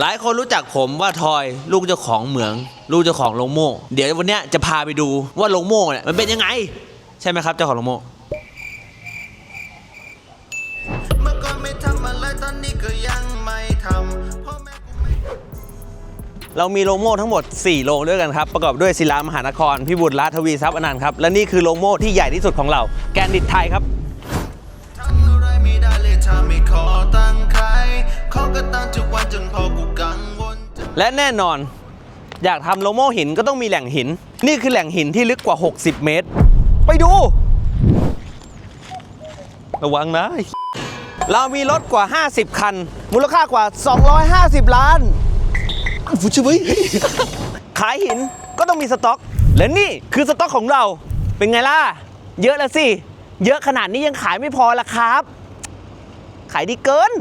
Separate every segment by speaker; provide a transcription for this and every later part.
Speaker 1: หลายคนรู้จักผมว่าทอยลูกเจ้าของเหมือง ลูกเจ้าของโรงโม่ เดี๋ยววันเนี้ยจะพาไปดูว่าโรงโม่เนี่ยมันเป็นยังไง ใช่ไหมครับเจ้าของโรงโม่
Speaker 2: เมื่อก่อนไม่ทำอะไรตอนนี้ก็ยังไม่ทำพ่อแม่กูไม่
Speaker 1: เรามีโรงโม่ทั้งหมด 4โรงด้วยกันครับ ประกอบด้วยศิลามหานคร พิบูลรัฐทวีทรัพย์อนันต์ครับ และนี่คือโรงโม่ที่ใหญ่ที่สุดของเรา แกนดิตไทยครับ
Speaker 2: ทำอะไรไม่ได้เลยถ้าไม่ขอตังค์ใครขอก็ตังค์ทุกวันจนพอกูกังวลใจ
Speaker 1: และแน่นอน อยากทำโลโม่หินก็ต้องมีแหล่งหิน นี่คือแหล่งหินที่ลึกกว่า 60 เมตร ไปดู ระวังนะ เรามีรถกว่า 50 คัน มูลค่ากว่า 250 ล้านฟูชิวิขายหินก็ต้องมีสต็อก และนี่คือสต็อกของเรา เป็นไงล่ะ เยอะแล้วสิ เยอะขนาดนี้ยังขายไม่พอละครับ ขายดีเกิน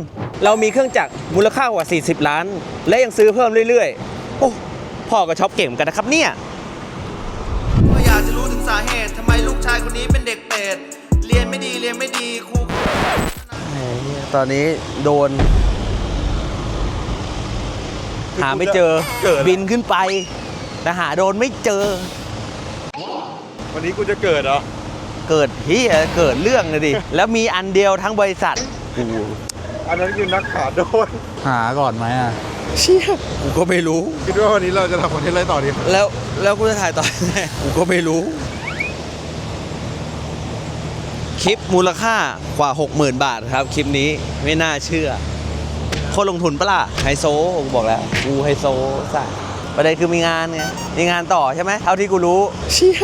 Speaker 1: เรามีเครื่องจักรมูลค่ากว่า 40 ล้าน และยังซื้อเพิ่มเรื่อยๆ โอ้พ่อก็ช็อปเก่งเหมือนกันนะครับเนี่ย
Speaker 2: ก็อยากจะรู้ถึงสาเหตุทำไมลูกชายคนนี้เป็นเด็กเป็ดเรียนไม่ดีเรียนไม่ดีครู
Speaker 1: ตอนนี้โดน หาไม่เจอ
Speaker 3: เกิด
Speaker 1: บินขึ้นไป แต่หาโดนไม่เจอ
Speaker 3: วันนี้กูจะเกิดเหรอ
Speaker 1: เกิดเฮียเกิดเรื่องเลยดิ แล้วมีอันเดียวทั้งบริษัท กู
Speaker 3: อันนั้นคือนักขาโดน
Speaker 4: หาก่อนไหมอะ
Speaker 1: เชี่ยกูก็ไม่รู้
Speaker 3: คิดว่าวันนี้เราจะทำคอนเทนต์อะไรต่อดี
Speaker 1: แล้วแล้วกูจะถ่ายต่อยังไงกูก็ไม่รู้ คลิปมูลค่ากว่า 60,000 บาทครับ คลิปนี้ไม่น่าเชื่อ คนลงทุนปะล่ะไฮโซกูบอกแล้ว กูไฮโซสัสประเด็นคือมีงานไงมีงานต่อใช่ไหมเท่าที่กูรู้ เชี่ย